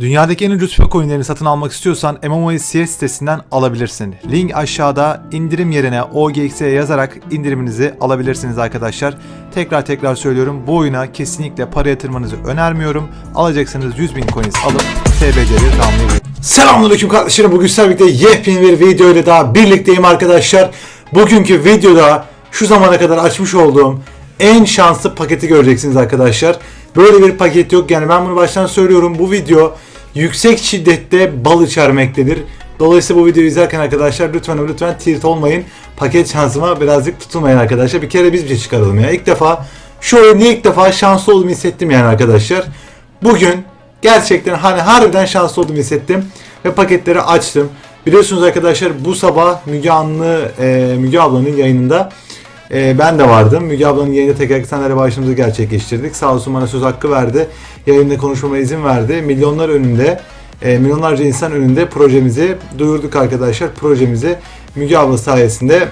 Dünyadaki en ucuz FIFA coinlerini satın almak istiyorsan MMOS sitesinden alabilirsin. Link aşağıda indirim yerine OGX'e yazarak indiriminizi alabilirsiniz arkadaşlar. Tekrar tekrar söylüyorum bu oyuna kesinlikle para yatırmanızı önermiyorum. Alacaksanız 100 bin coins alıp TBC'leri tamamlayabilirsiniz. Selamünaleyküm kardeşlerim. Bugün sizlerle birlikte yepyeni bir video ile daha birlikteyim arkadaşlar. Bugünkü videoda şu zamana kadar açmış olduğum en şanslı paketi göreceksiniz arkadaşlar. Böyle bir paket yok yani ben bunu baştan söylüyorum. Bu video yüksek şiddette bal içermektedir. Dolayısıyla bu videoyu izlerken arkadaşlar lütfen lütfen tilt olmayın. Paket şansıma birazcık tutulmayın arkadaşlar. Bir kere biz bir şey çıkaralım ya. İlk defa şu oyunda ilk defa şanslı olduğumu hissettim yani arkadaşlar. Bugün gerçekten hani harbiden şanslı olduğumu hissettim ve paketleri açtım. Biliyorsunuz arkadaşlar bu sabah Müge Anlı, e, Müge ablanın yayınında e, ben de vardım. Müge ablanın yayında tekrar senaryo başlığımızı gerçekleştirdik. Sağ olsun bana söz hakkı verdi. Yayında konuşmama izin verdi. Milyonlar önünde, e, milyonlarca insan önünde projemizi duyurduk arkadaşlar. Projemizi Müge abla sayesinde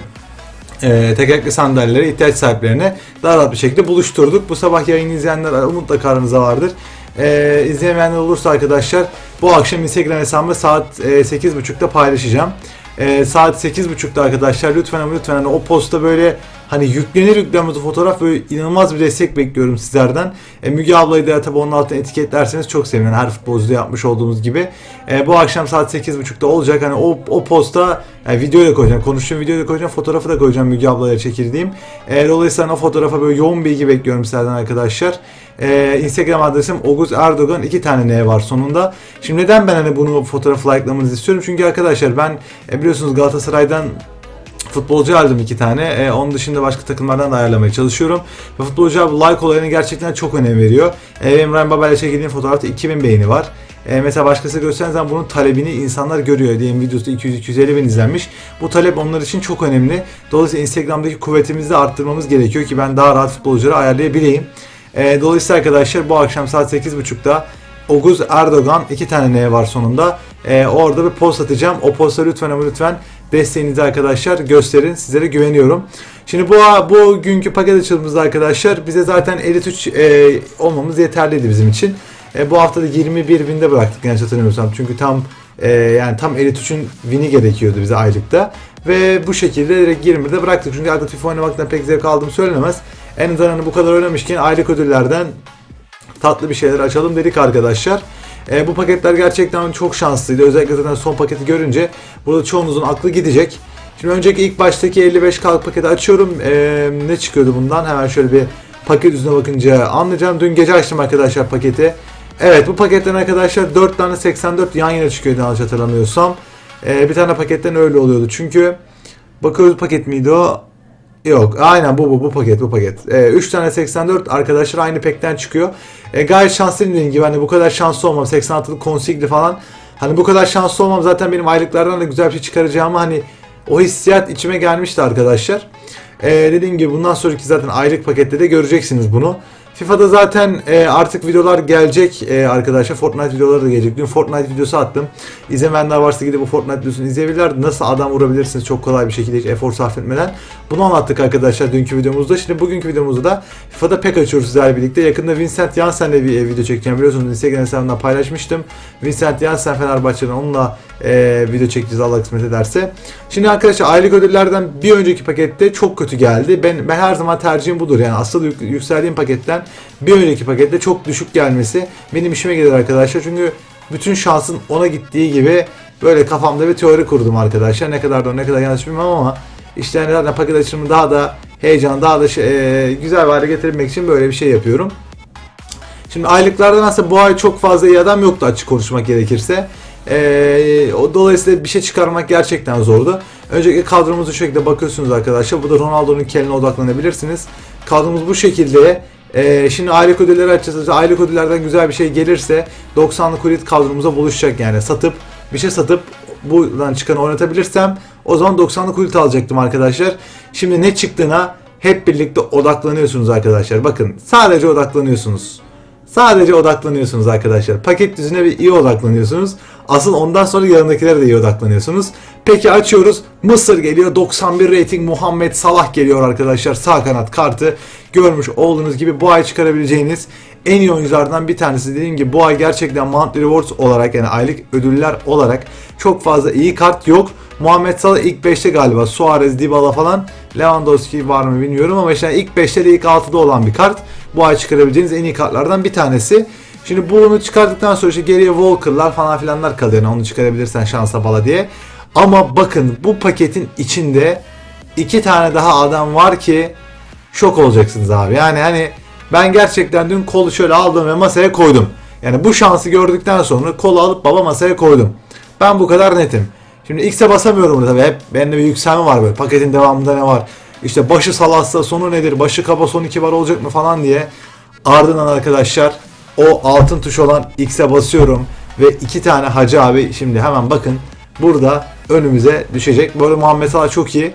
e, tekerlekli sandalyelere ihtiyaç sahiplerine daha rahat bir şekilde buluşturduk. Bu sabah yayını izleyenler mutlaka aranızda vardır. E, izlemeyenler olursa arkadaşlar bu akşam Instagram hesabımda saat e, 8.30'da paylaşacağım. E, saat 8.30'da arkadaşlar lütfen ama lütfen hani o posta böyle hani yüklenir yüklenmez fotoğraf böyle inanılmaz bir destek bekliyorum sizlerden. E, Müge ablayı da tabi onun altına etiketlerseniz çok sevinirim. Her futbolcuda yapmış olduğumuz gibi. E, bu akşam saat 8.30'da olacak. Hani o, o posta yani videoyu da koyacağım. Konuştuğum videoyu da koyacağım. Fotoğrafı da koyacağım Müge ablaya çekildiğim. E, dolayısıyla o fotoğrafa böyle yoğun bilgi bekliyorum sizlerden arkadaşlar. E, Instagram adresim Oguz Erdoğan iki tane N var sonunda. Şimdi neden ben hani bunu fotoğrafı likelamanızı istiyorum? Çünkü arkadaşlar ben e, biliyorsunuz Galatasaray'dan futbolcu aldım iki tane. E, onun dışında başka takımlardan da ayarlamaya çalışıyorum. Ve futbolcu abi like olayına gerçekten çok önem veriyor. E, benim Ryan Babel'le çekildiğim fotoğrafta 2000 beğeni var. E, mesela başkası görseniz zaman bunun talebini insanlar görüyor. Diyelim videosu 200-250 bin izlenmiş. Bu talep onlar için çok önemli. Dolayısıyla Instagram'daki kuvvetimizi de arttırmamız gerekiyor ki ben daha rahat futbolcuları ayarlayabileyim. E, dolayısıyla arkadaşlar bu akşam saat 8.30'da Oguz Erdoğan iki tane N var sonunda. E, orada bir post atacağım. O posta lütfen ama lütfen desteğinizi arkadaşlar gösterin. Sizlere güveniyorum. Şimdi bu bu günkü paket açılımımızda arkadaşlar bize zaten Elite 3 e, olmamız yeterliydi bizim için. E, bu hafta da 21 binde bıraktık yanlış hatırlamıyorsam. Çünkü tam e, yani tam Elite 3'ün win'i gerekiyordu bize aylıkta. Ve bu şekilde direkt 20'de bıraktık. Çünkü artık FIFA oynamaktan pek zevk aldığım söylenemez. En azından hani bu kadar oynamışken aylık ödüllerden tatlı bir şeyler açalım dedik arkadaşlar. E, bu paketler gerçekten çok şanslıydı. Özellikle zaten son paketi görünce burada çoğunuzun aklı gidecek. Şimdi önceki ilk baştaki 55 kalk paketi açıyorum. E, ne çıkıyordu bundan? Hemen şöyle bir paket yüzüne bakınca anlayacağım. Dün gece açtım arkadaşlar paketi. Evet bu paketten arkadaşlar 4 tane 84 yan yana çıkıyordu yanlış hatırlamıyorsam. E, bir tane paketten öyle oluyordu. Çünkü bakıyoruz paket miydi o? Yok aynen bu bu bu paket bu paket. 3 tane 84 arkadaşlar aynı pekten çıkıyor. E, gayet şanslıyım dediğim gibi hani bu kadar şanslı olmam 86'lık konsigli falan. Hani bu kadar şanslı olmam zaten benim aylıklardan da güzel bir şey çıkaracağımı hani o hissiyat içime gelmişti arkadaşlar. E, dediğim gibi bundan sonraki zaten aylık pakette de göreceksiniz bunu. FIFA'da zaten e, artık videolar gelecek e, arkadaşlar. Fortnite videoları da gelecek. Dün Fortnite videosu attım. İzlemeyenler varsa gidip bu Fortnite videosunu izleyebilirler. Nasıl adam vurabilirsiniz çok kolay bir şekilde hiç efor sarf etmeden. Bunu anlattık arkadaşlar dünkü videomuzda. Şimdi bugünkü videomuzda da FIFA'da pek açıyoruz sizlerle birlikte. Yakında Vincent Janssen'le bir e, video çekeceğim. Biliyorsunuz Instagram hesabımdan paylaşmıştım. Vincent Janssen Fenerbahçe'den onunla e, video çekeceğiz Allah kısmet ederse. Şimdi arkadaşlar aylık ödüllerden bir önceki pakette çok kötü geldi. Ben ben her zaman tercihim budur. Yani asıl yük- yükseldiğim paketten bir önceki pakette çok düşük gelmesi benim işime gelir arkadaşlar. Çünkü bütün şansın ona gittiği gibi böyle kafamda bir teori kurdum arkadaşlar. Ne kadar doğru ne kadar yanlış bilmem ama işte yani zaten paket açılımı daha da heyecan daha da şey, e, güzel bir hale getirmek için böyle bir şey yapıyorum. Şimdi aylıklardan aslında bu ay çok fazla iyi adam yoktu açık konuşmak gerekirse. Ee, o dolayısıyla bir şey çıkarmak gerçekten zordu. Öncelikle kadromuzu şu şekilde bakıyorsunuz arkadaşlar. Bu da Ronaldo'nun keline odaklanabilirsiniz. Kadromuz bu şekilde. Ee, şimdi aylık ödülleri açacağız. Aylık ödüllerden güzel bir şey gelirse 90'lık kulit kadromuza buluşacak yani. Satıp bir şey satıp buradan çıkanı oynatabilirsem o zaman 90'lık kulit alacaktım arkadaşlar. Şimdi ne çıktığına hep birlikte odaklanıyorsunuz arkadaşlar. Bakın sadece odaklanıyorsunuz. Sadece odaklanıyorsunuz arkadaşlar. Paket düzüne bir iyi odaklanıyorsunuz. Asıl ondan sonra yanındakilere de iyi odaklanıyorsunuz. Peki açıyoruz. Mısır geliyor. 91 rating Muhammed Salah geliyor arkadaşlar. Sağ kanat kartı. Görmüş olduğunuz gibi bu ay çıkarabileceğiniz en iyi oyunculardan bir tanesi. Dediğim gibi bu ay gerçekten monthly rewards olarak yani aylık ödüller olarak çok fazla iyi kart yok. Muhammed Salah ilk 5'te galiba. Suarez, Dybala falan. Lewandowski var mı bilmiyorum ama işte ilk 5'te de ilk 6'da olan bir kart. Bu ay çıkarabileceğiniz en iyi kartlardan bir tanesi. Şimdi bunu çıkardıktan sonra işte geriye Walker'lar falan filanlar kalıyor. Yani onu çıkarabilirsen şansa bala diye. Ama bakın bu paketin içinde iki tane daha adam var ki şok olacaksınız abi. Yani hani ben gerçekten dün kolu şöyle aldım ve masaya koydum. Yani bu şansı gördükten sonra kolu alıp baba masaya koydum. Ben bu kadar netim. Şimdi X'e basamıyorum burada tabii. Hep bende bir yükselme var böyle. Paketin devamında ne var? İşte başı salassa sonu nedir? Başı kaba son iki var olacak mı falan diye. Ardından arkadaşlar o altın tuş olan X'e basıyorum. Ve iki tane Hacı abi şimdi hemen bakın. Burada önümüze düşecek. Böyle Muhammed Salah çok iyi.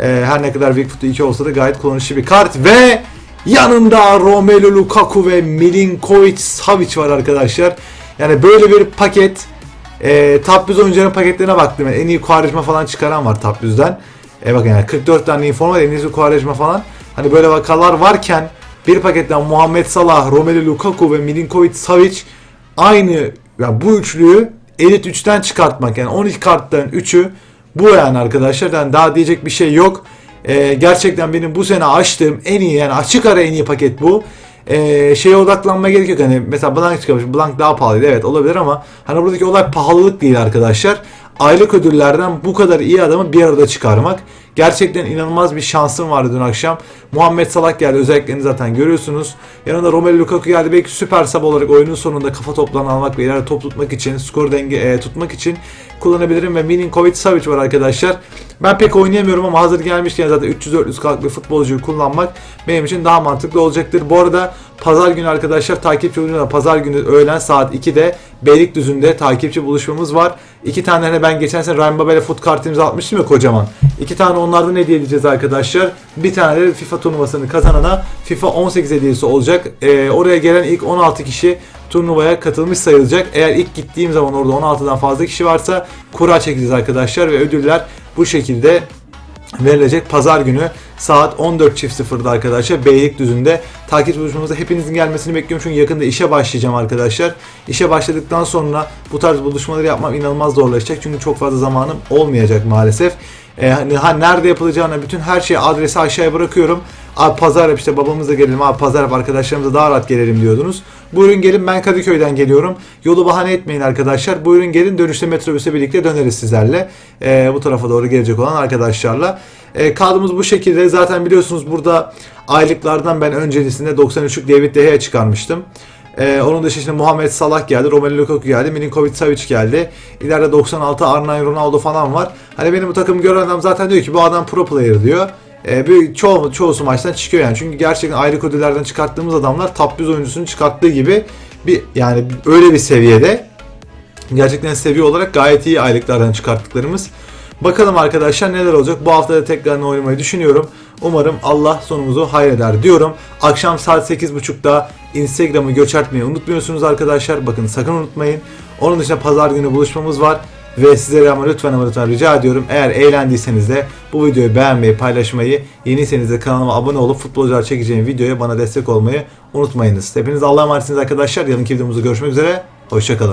Ee, her ne kadar Bigfoot'u 2 olsa da gayet kullanışlı bir kart. Ve yanında Romelu Lukaku ve Milinkovic Savic var arkadaşlar. Yani böyle bir paket e, Top 100 oyuncuların paketlerine baktım. Yani en iyi Quaresma falan çıkaran var Top 100'den. E bakın yani 44 tane informa en iyisi Quaresma falan. Hani böyle vakalar varken bir paketten Muhammed Salah, Romelu Lukaku ve Milinkovic Savic aynı yani bu üçlüyü Elite 3'ten çıkartmak yani 12 karttan 3'ü bu yani arkadaşlar. Yani daha diyecek bir şey yok. E, gerçekten benim bu sene açtığım en iyi yani açık ara en iyi paket bu e, şeye odaklanmaya gerek yok. Hani mesela Blank çıkmış. Blank daha pahalıydı. Evet olabilir ama hani buradaki olay pahalılık değil arkadaşlar. Aylık ödüllerden bu kadar iyi adamı bir arada çıkarmak. Gerçekten inanılmaz bir şansım vardı dün akşam. Muhammed Salah geldi. Özelliklerini zaten görüyorsunuz. Yanında Romelu Lukaku geldi. Belki süper sub olarak oyunun sonunda kafa toplarını almak ve ileride top tutmak için, skor denge e, tutmak için kullanabilirim. Ve Milinkovic Savic var arkadaşlar. Ben pek oynayamıyorum ama hazır gelmişken zaten 300-400 kalk bir futbolcuyu kullanmak benim için daha mantıklı olacaktır. Bu arada pazar günü arkadaşlar takipçi oyuncularına pazar günü öğlen saat 2'de Beylikdüzü'nde takipçi buluşmamız var. İki tane hani ben geçen sene Ryan Babel'e foot kartımızı atmıştım ya kocaman. İki tane onlardan hediye edeceğiz arkadaşlar. Bir tane de FIFA turnuvasını kazanana FIFA 18 hediyesi olacak. Ee, oraya gelen ilk 16 kişi turnuvaya katılmış sayılacak. Eğer ilk gittiğim zaman orada 16'dan fazla kişi varsa kura çekeceğiz arkadaşlar ve ödüller bu şekilde verilecek pazar günü saat 14.00'da arkadaşlar Beylikdüzü'nde takip buluşmamıza hepinizin gelmesini bekliyorum çünkü yakında işe başlayacağım arkadaşlar. İşe başladıktan sonra bu tarz buluşmaları yapmam inanılmaz zorlaşacak çünkü çok fazla zamanım olmayacak maalesef. Ee, hani ha, nerede yapılacağını bütün her şeyi adresi aşağıya bırakıyorum. Abi pazar yap işte babamızla gelelim abi pazar yap arkadaşlarımızla daha rahat gelelim diyordunuz. Buyurun gelin ben Kadıköy'den geliyorum. Yolu bahane etmeyin arkadaşlar. Buyurun gelin dönüşte metrobüse birlikte döneriz sizlerle. Ee, bu tarafa doğru gelecek olan arkadaşlarla. Ee, kadromuz bu şekilde. Zaten biliyorsunuz burada aylıklardan ben öncesinde 93'lük David De Gea çıkarmıştım. Ee, onun dışında işte Muhammed Salah geldi, Romelu Lukaku geldi, Milinkovic Savic geldi. İleride 96 Arnay Ronaldo falan var. Hani benim bu takımı gören adam zaten diyor ki bu adam pro player diyor. Ee, bir çoğu, çoğusu maçtan çıkıyor yani. Çünkü gerçekten aylık ödüllerden çıkarttığımız adamlar top 100 oyuncusunu çıkarttığı gibi bir yani öyle bir seviyede gerçekten seviye olarak gayet iyi aylıklardan çıkarttıklarımız. Bakalım arkadaşlar neler olacak. Bu hafta da tekrar oynamayı düşünüyorum. Umarım Allah sonumuzu hayreder diyorum. Akşam saat 8.30'da Instagram'ı göçertmeyi unutmuyorsunuz arkadaşlar. Bakın sakın unutmayın. Onun dışında pazar günü buluşmamız var. Ve sizlere ama lütfen ama lütfen rica ediyorum. Eğer eğlendiyseniz de bu videoyu beğenmeyi, paylaşmayı, yeniyseniz de kanalıma abone olup futbolcular çekeceğim videoya bana destek olmayı unutmayınız. Hepiniz Allah'a emanetsiniz arkadaşlar. Yarınki videomuzda görüşmek üzere. Hoşçakalın.